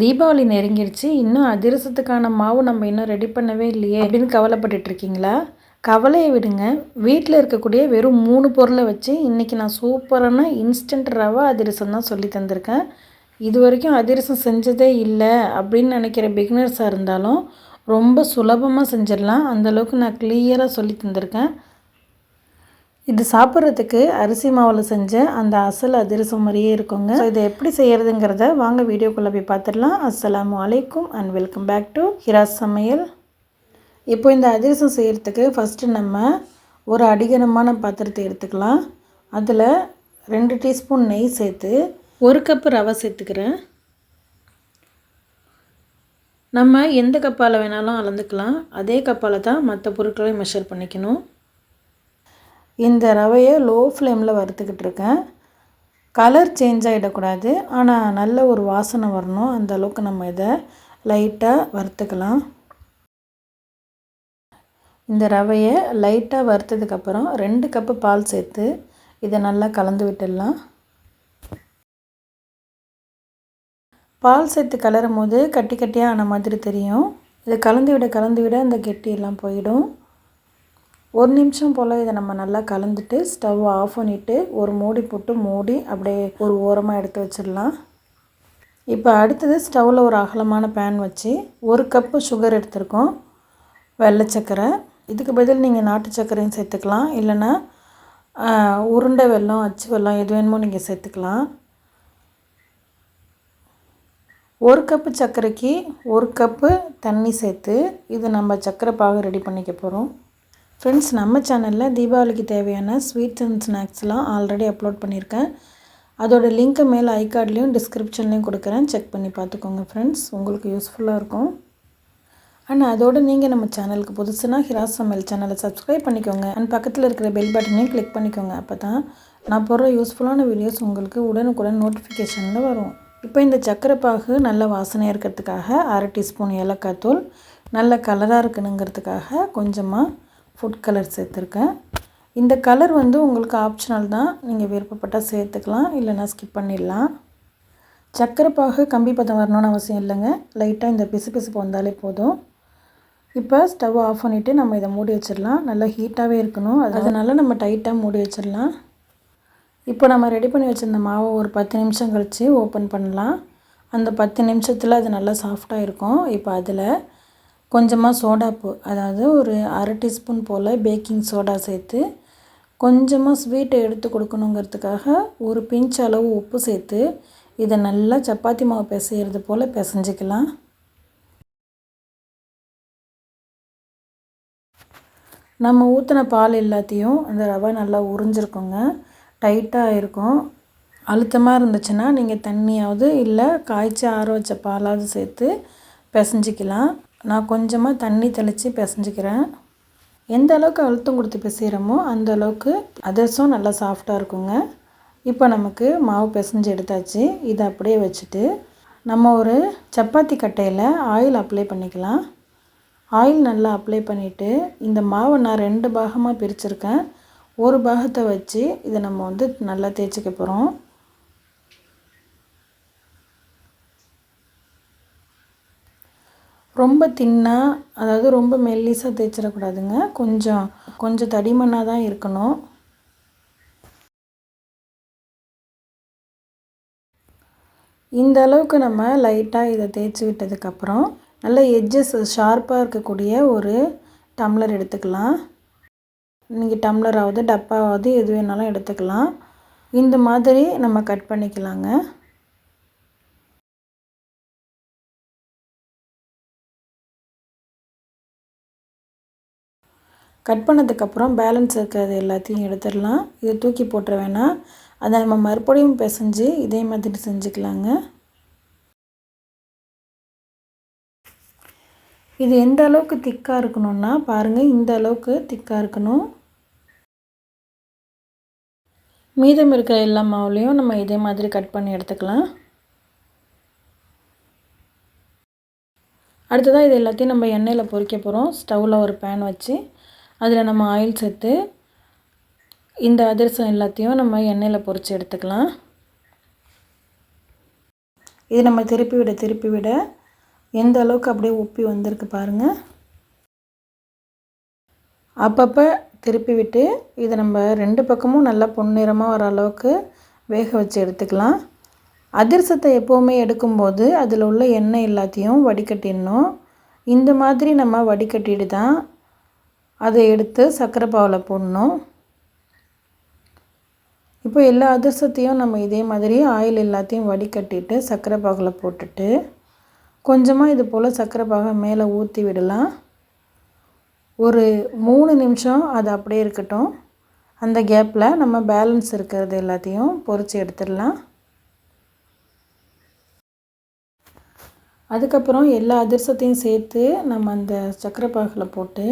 தீபாவளி நெருங்கிடுச்சு இன்னும் அதிரசத்துக்கான மாவு நம்ம இன்னும் ரெடி பண்ணவே இல்லையே அப்படின்னு கவலைப்பட்டுட்டு இருக்கீங்களா? கவலையை விடுங்க. வீட்டில் இருக்கக்கூடிய வெறும் மூணு பொருளை வச்சு இன்றைக்கி நான் சூப்பரான இன்ஸ்டன்ட் ரவா அதிரசம் தான் சொல்லி தந்திருக்கேன். இது வரைக்கும் அதிரசம் செஞ்சதே இல்லை அப்படின்னு நினைக்கிற பிகினர்ஸாக இருந்தாலும் ரொம்ப சுலபமாக செஞ்சிடலாம். அந்தளவுக்கு நான் கிளியராக சொல்லி தந்திருக்கேன். இது சாப்பிட்றதுக்கு அரிசி மாவில் செஞ்ச அந்த அசல் அதிரசம் மாதிரியே இருக்குங்க. ஸோ இதை எப்படி செய்கிறதுங்கிறத வாங்க வீடியோக்குள்ளே போய் பார்த்துடலாம் அஸ்லாம் வலைக்கும் and welcome back to Hira's சமையல். இப்போ இந்த அதிரசம் செய்கிறதுக்கு ஃபஸ்ட்டு நம்ம ஒரு அடிகனமான பாத்திரத்தை எடுத்துக்கலாம். அதில் ரெண்டு டீஸ்பூன் நெய் சேர்த்து ஒரு கப்பு ரவை சேர்த்துக்கிறேன். நம்ம எந்த கப்பால் வேணாலும் அளந்துக்கலாம். அதே கப்பால் தான் மற்ற பொருட்களையும் மெஷர் பண்ணிக்கணும். இந்த ரவையை லோ ஃப்ளேமில் வறுத்துக்கிட்டு இருக்கேன். கலர் சேஞ்ச் ஆகிடக்கூடாது ஆனால் நல்ல ஒரு வாசனை வரணும். அந்த அளவுக்கு நம்ம இதை லைட்டாக வறுத்துக்கலாம். இந்த ரவையை லைட்டாக வறுத்ததுக்கப்புறம் ரெண்டு கப்பு பால் சேர்த்து இதை நல்லா கலந்து விட்டுடலாம். பால் சேர்த்து கலரும் போது கட்டி கட்டியாக ஆன மாதிரி தெரியும். இதை கலந்து விட கலந்து விட அந்த கெட்டியெல்லாம் போயிடும். ஒரு நிமிஷம் போல் இதை நம்ம நல்லா கலந்துட்டு ஸ்டவ் ஆஃப் பண்ணிவிட்டு ஒரு மூடி போட்டு மூடி அப்படியே ஒரு ஓரமாக எடுத்து வச்சிடலாம். இப்போ அடுத்தது ஸ்டவ்வில் ஒரு அகலமான பேன் வச்சு ஒரு கப்பு சுகர் எடுத்திருக்கோம். வெள்ளை சர்க்கரை இதுக்கு பதில் நீங்கள் நாட்டு சர்க்கரையும் சேர்த்துக்கலாம். இல்லைன்னா உருண்டை வெல்லம் அச்சு வெல்லம் எது வேணுமோ நீங்கள் சேர்த்துக்கலாம். ஒரு கப்பு சர்க்கரைக்கு ஒரு கப்பு தண்ணி சேர்த்து இது நம்ம சர்க்கரை பாகு ரெடி பண்ணிக்க போகிறோம் ஃப்ரெண்ட்ஸ் நம்ம சேனலில் தீபாவளிக்கு தேவையான ஸ்வீட்ஸ் அண்ட் ஸ்நாக்ஸ்லாம் ஆல்ரெடி அப்லோட் பண்ணியிருக்கேன். அதோடய லிங்க்கை மேலே ஐ கார்ட்லேயும் டிஸ்கிரிப்ஷன்லேயும் கொடுக்குறேன். செக் பண்ணி பார்த்துக்கோங்க ஃப்ரெண்ட்ஸ் உங்களுக்கு யூஸ்ஃபுல்லாக இருக்கும். அண்ட் அதோடு நீங்கள் நம்ம சேனலுக்கு புதுசுனா ஹிராஸ் சமையல் சேனலை சப்ஸ்கிரைப் பண்ணிக்கோங்க. அண்ட் பக்கத்தில் இருக்கிற பெல் பட்டனையும் கிளிக் பண்ணிக்கோங்க. அப்போ தான் நான் போடுற யூஸ்ஃபுல்லான வீடியோஸ் உங்களுக்கு உடனுக்குடன் நோட்டிஃபிகேஷனில் வரும். இப்போ இந்த சக்கரை பாகு நல்ல வாசனையாக இருக்கிறதுக்காக அரை டீஸ்பூன் ஏலக்காய் தூள் நல்ல கலராக இருக்கணுங்கிறதுக்காக கொஞ்சமாக ஃபுட் கலர் சேர்த்துருக்கேன். இந்த கலர் வந்து உங்களுக்கு ஆப்ஷனல் தான். நீங்கள் விருப்பப்பட்டால் சேர்த்துக்கலாம் இல்லைனா ஸ்கிப் பண்ணிடலாம். சக்கரை பாகு கம்பி பதம் வரணும்னு அவசியம் இல்லைங்க. லைட்டாக இந்த பிசு பிசுப்பு வந்தாலே போதும். இப்போ ஸ்டவ் ஆஃப் பண்ணிவிட்டு நம்ம இதை மூடி வச்சிடலாம். நல்லா ஹீட்டாகவே இருக்கணும். அதனால் நம்ம டைட்டாக மூடி வச்சிடலாம். இப்போ நம்ம ரெடி பண்ணி வச்சுருந்த மாவை ஒரு பத்து நிமிஷம் கழித்து ஓப்பன் பண்ணலாம். அந்த பத்து நிமிஷத்தில் அது நல்லா சாஃப்டாக இருக்கும். இப்போ அதில் கொஞ்சமாக சோடாப்பு அதாவது ஒரு அரை டீஸ்பூன் போல் பேக்கிங் சோடா சேர்த்து கொஞ்சமாக ஸ்வீட்டை எடுத்து கொடுக்கணுங்கிறதுக்காக ஒரு பிஞ்ச் அளவு உப்பு சேர்த்து இதை நல்லா சப்பாத்தி மாவு பிசையிறது போல் பிசைஞ்சிக்கலாம். நம்ம ஊற்றின பால் எல்லாத்தையும் அந்த ரவை நல்லா உறிஞ்சிருக்குங்க. டைட்டாக இருக்கும். அழுத்தமாக இருந்துச்சுன்னா நீங்கள் தண்ணியாவது இல்லை காய்ச்சி ஆற வச்ச பாலாவது சேர்த்து பிசைஞ்சிக்கலாம். நான் கொஞ்சமாக தண்ணி தெளித்து பிசைஞ்சிக்கிறேன். எந்த அளவுக்கு அழுத்தம் கொடுத்து பிசைகிறோமோ அந்த அளவுக்கு அதிரசம் நல்லா சாஃப்டாக இருக்குங்க. இப்போ நமக்கு மாவு பிசைஞ்சு எடுத்தாச்சு. இதை அப்படியே வச்சுட்டு நம்ம ஒரு சப்பாத்தி கட்டையில் ஆயில் அப்ளை பண்ணிக்கலாம். ஆயில் நல்லா அப்ளை பண்ணிவிட்டு இந்த மாவை நான் ரெண்டு பாகமாக பிரிச்சுருக்கேன். ஒரு பாகத்தை வச்சு இதை நம்ம வந்து நல்லா தேய்ச்சிக்க போகிறோம் ரொம்ப தின்னாக அதாவது ரொம்ப மெல்லிசாக தேய்ச்சிடக்கூடாதுங்க. கொஞ்சம் கொஞ்சம் தடிமனாக தான் இருக்கணும். இந்த அளவுக்கு நம்ம லைட்டாக இதை தேய்ச்சி விட்டதுக்கப்புறம் நல்ல எட்ஜஸ் ஷார்ப்பாக இருக்கக்கூடிய ஒரு டம்ளர் எடுத்துக்கலாம். நீங்கள் டம்ளராவது டப்பாவது எது வேணாலும் எடுத்துக்கலாம். இந்த மாதிரி நம்ம கட் பண்ணிக்கலாங்க. கட் பண்ணதுக்கப்புறம் பேலன்ஸ் இருக்கிறது எல்லாத்தையும் எடுத்துடலாம். இதை தூக்கி போட்டுற வேணாம். அதை நம்ம மறுபடியும் பிசைஞ்சு இதே மாதிரி செஞ்சுக்கலாங்க. இது எந்த அளவுக்கு திக்காக இருக்கணும்னா பாருங்கள் இந்த அளவுக்கு திக்காக இருக்கணும். மீதம் இருக்கிற எல்லா மாவுலேயும் நம்ம இதே மாதிரி கட் பண்ணி எடுத்துக்கலாம். அடுத்ததாக இது எல்லாத்தையும் நம்ம எண்ணெயில் பொறிக்க போகிறோம் ஸ்டவ்வில் ஒரு பேன் வச்சு அதில் நம்ம ஆயில் சேர்த்து இந்த அதிரசம் எல்லாத்தையும் நம்ம எண்ணெயில் பொறிச்சு எடுத்துக்கலாம். இது நம்ம திருப்பி விட திருப்பி விட எந்த அளவுக்கு அப்படியே உப்பி வந்திருக்கு பாருங்கள் அப்பப்போ திருப்பி விட்டு இதை நம்ம ரெண்டு பக்கமும் நல்லா பொன்னிறமாக வர அளவுக்கு வேக வச்சு எடுத்துக்கலாம். அதிரசத்தை எப்போவுமே எடுக்கும்போது அதில் உள்ள எண்ணெய் எல்லாத்தையும் வடிகட்டிடணும். இந்த மாதிரி நம்ம வடிகட்டிட்டு தான் அதை எடுத்து சர்க்கரை பாவில் போடணும். இப்போ எல்லா அதிர்சத்தையும் நம்ம இதே மாதிரி ஆயில் எல்லாத்தையும் வடிகட்டிட்டு சர்க்கரை பாகில் போட்டுட்டு கொஞ்சமாக இது போல் சர்க்கரை பாகை மேலே ஊற்றி விடலாம். ஒரு மூணு நிமிஷம் அது அப்படியே இருக்கட்டும். அந்த கேப்பில் நம்ம பேலன்ஸ் இருக்கிறது எல்லாத்தையும் பொறிச்சு எடுத்துடலாம். அதுக்கப்புறம் எல்லா அதிர்சத்தையும் சேர்த்து நம்ம அந்த சக்கரை பாகில் போட்டு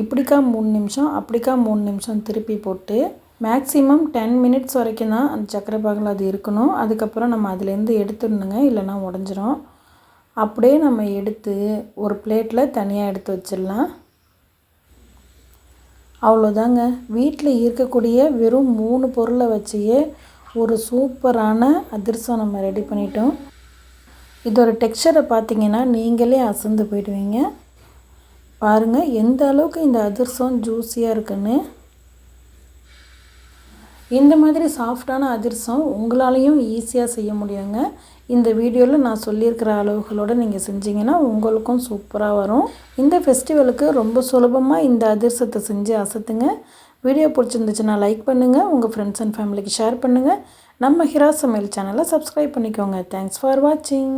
இப்படிக்கா மூணு நிமிஷம் அப்படிக்கா மூணு நிமிஷம் திருப்பி போட்டு மேக்ஸிமம் டென் மினிட்ஸ் வரைக்கும் தான் அந்த சக்கரை பாகில் அது இருக்கணும். அதுக்கப்புறம் நம்ம அதுலேருந்து எடுத்துடணுங்க இல்லைன்னா உடஞ்சிரும். அப்படியே நம்ம எடுத்து ஒரு பிளேட்டில் தனியாக எடுத்து வச்சிடலாம். அவ்வளோதாங்க. வீட்டில் இருக்கக்கூடிய வெறும் மூணு பொருளை வச்சே ஒரு சூப்பரான அதிரசம் நம்ம ரெடி பண்ணிட்டோம். இதோட டெக்ஸ்சரை பார்த்தீங்கன்னா நீங்களே அசந்து போயிடுவீங்க. பாருங்கள் எந்த அளவுக்கு இந்த அதிரசம் ஜூஸியாக இருக்குன்னு. இந்த மாதிரி சாஃப்டான அதிரசம் உங்களாலையும் ஈஸியாக செய்ய முடியுங்க. இந்த வீடியோவில் நான் சொல்லியிருக்கிற அளவுகளோடு நீங்கள் செஞ்சீங்கன்னா உங்களுக்கும் சூப்பராக வரும். இந்த ஃபெஸ்டிவலுக்கு ரொம்ப சுலபமாக இந்த அதிரசத்தை செஞ்சு அசத்துங்க. வீடியோ பிடிச்சிருந்துச்சுன்னா லைக் பண்ணுங்கள் உங்கள் ஃப்ரெண்ட்ஸ் அண்ட் ஃபேமிலிக்கு ஷேர் பண்ணுங்கள் நம்ம ஹிரா சமையல் சேனலை சப்ஸ்கிரைப் பண்ணிக்கோங்க. தேங்க்ஸ் ஃபார் வாட்சிங்